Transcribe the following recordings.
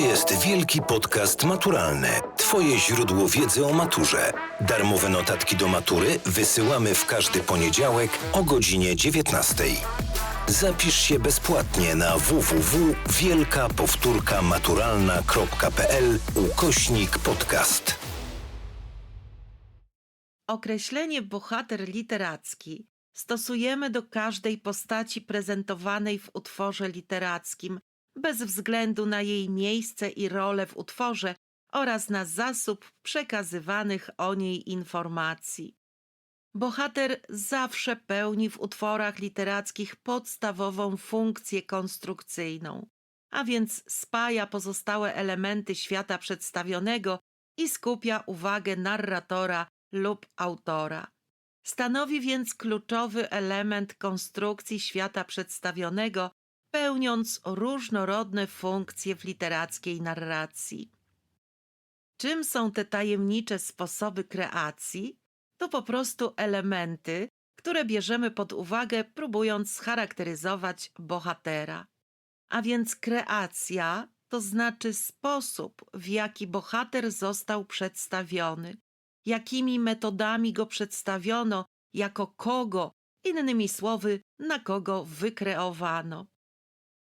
jest Wielki Podcast Maturalny. Twoje źródło wiedzy o maturze. Darmowe notatki do matury wysyłamy w każdy poniedziałek o godzinie 19. Zapisz się bezpłatnie na www.wielkapowtórkamaturalna.pl ukośnik podcast. Określenie bohater literacki stosujemy do każdej postaci prezentowanej w utworze literackim, bez względu na jej miejsce i rolę w utworze oraz na zasób przekazywanych o niej informacji. Bohater zawsze pełni w utworach literackich podstawową funkcję konstrukcyjną, a więc spaja pozostałe elementy świata przedstawionego i skupia uwagę narratora lub autora. Stanowi więc kluczowy element konstrukcji świata przedstawionego, pełniąc różnorodne funkcje w literackiej narracji. Czym są te tajemnicze sposoby kreacji? To po prostu elementy, które bierzemy pod uwagę, próbując scharakteryzować bohatera. A więc kreacja to znaczy sposób, w jaki bohater został przedstawiony, jakimi metodami go przedstawiono, jako kogo, innymi słowy, na kogo wykreowano.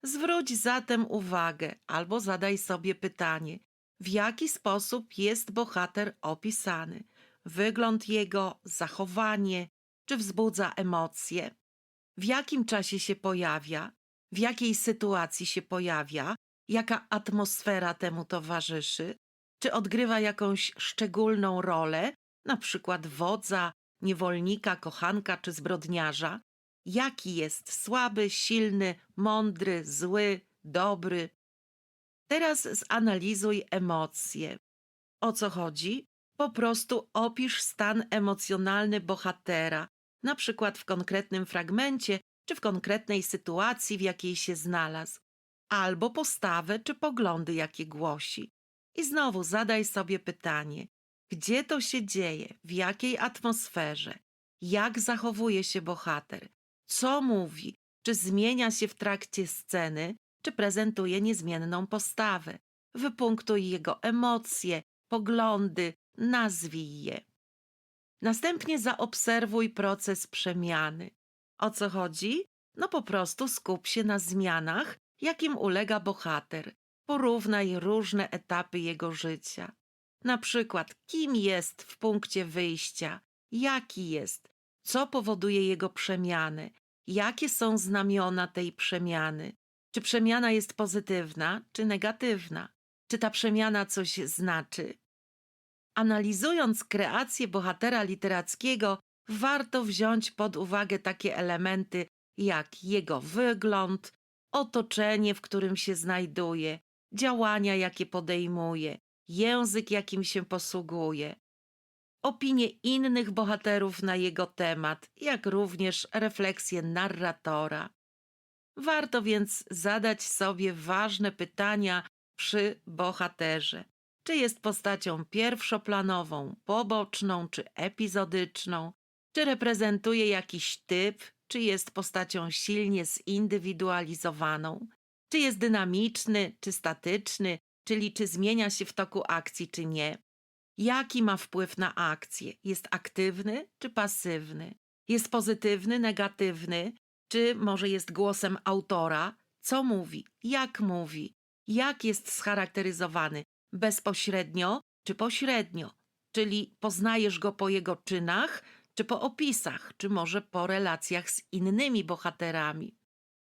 Zwróć zatem uwagę albo zadaj sobie pytanie, w jaki sposób jest bohater opisany, wygląd jego, zachowanie, czy wzbudza emocje, w jakim czasie się pojawia, w jakiej sytuacji się pojawia, jaka atmosfera temu towarzyszy, czy odgrywa jakąś szczególną rolę, na przykład wodza, niewolnika, kochanka czy zbrodniarza, jaki jest słaby, silny, mądry, zły, dobry. Teraz zanalizuj emocje. O co chodzi? Po prostu opisz stan emocjonalny bohatera, na przykład w konkretnym fragmencie czy w konkretnej sytuacji, w jakiej się znalazł, albo postawę czy poglądy, jakie głosi. I znowu zadaj sobie pytanie, gdzie to się dzieje, w jakiej atmosferze, jak zachowuje się bohater, co mówi, czy zmienia się w trakcie sceny, czy prezentuje niezmienną postawę. Wypunktuj jego emocje, poglądy, nazwij je. Następnie zaobserwuj proces przemiany. O co chodzi? No po prostu skup się na zmianach, jakim ulega bohater. Porównaj różne etapy jego życia. Na przykład, kim jest w punkcie wyjścia, jaki jest, co powoduje jego przemianę, jakie są znamiona tej przemiany, czy przemiana jest pozytywna, czy negatywna, czy ta przemiana coś znaczy. Analizując kreację bohatera literackiego, warto wziąć pod uwagę takie elementy jak jego wygląd, otoczenie, w którym się znajduje, działania, jakie podejmuje, język, jakim się posługuje, opinie innych bohaterów na jego temat, jak również refleksje narratora. Warto więc zadać sobie ważne pytania przy bohaterze. Czy jest postacią pierwszoplanową, poboczną czy epizodyczną? Czy reprezentuje jakiś typ, czy jest postacią silnie zindywidualizowaną? Czy jest dynamiczny, czy statyczny, czyli czy zmienia się w toku akcji, czy nie? Jaki ma wpływ na akcję? Jest aktywny, czy pasywny? Jest pozytywny, negatywny, czy może jest głosem autora? Co mówi? Jak mówi? Jak jest scharakteryzowany? Bezpośrednio czy pośrednio? Czyli poznajesz go po jego czynach, czy po opisach, czy może po relacjach z innymi bohaterami.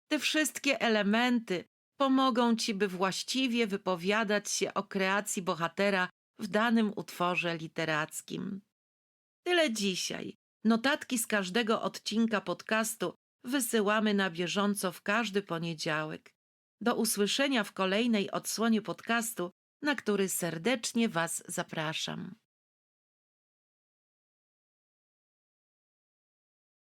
Te wszystkie elementy pomogą ci, by właściwie wypowiadać się o kreacji bohatera w danym utworze literackim. Tyle dzisiaj. Notatki z każdego odcinka podcastu wysyłamy na bieżąco w każdy poniedziałek. Do usłyszenia w kolejnej odsłonie podcastu, na który serdecznie Was zapraszam.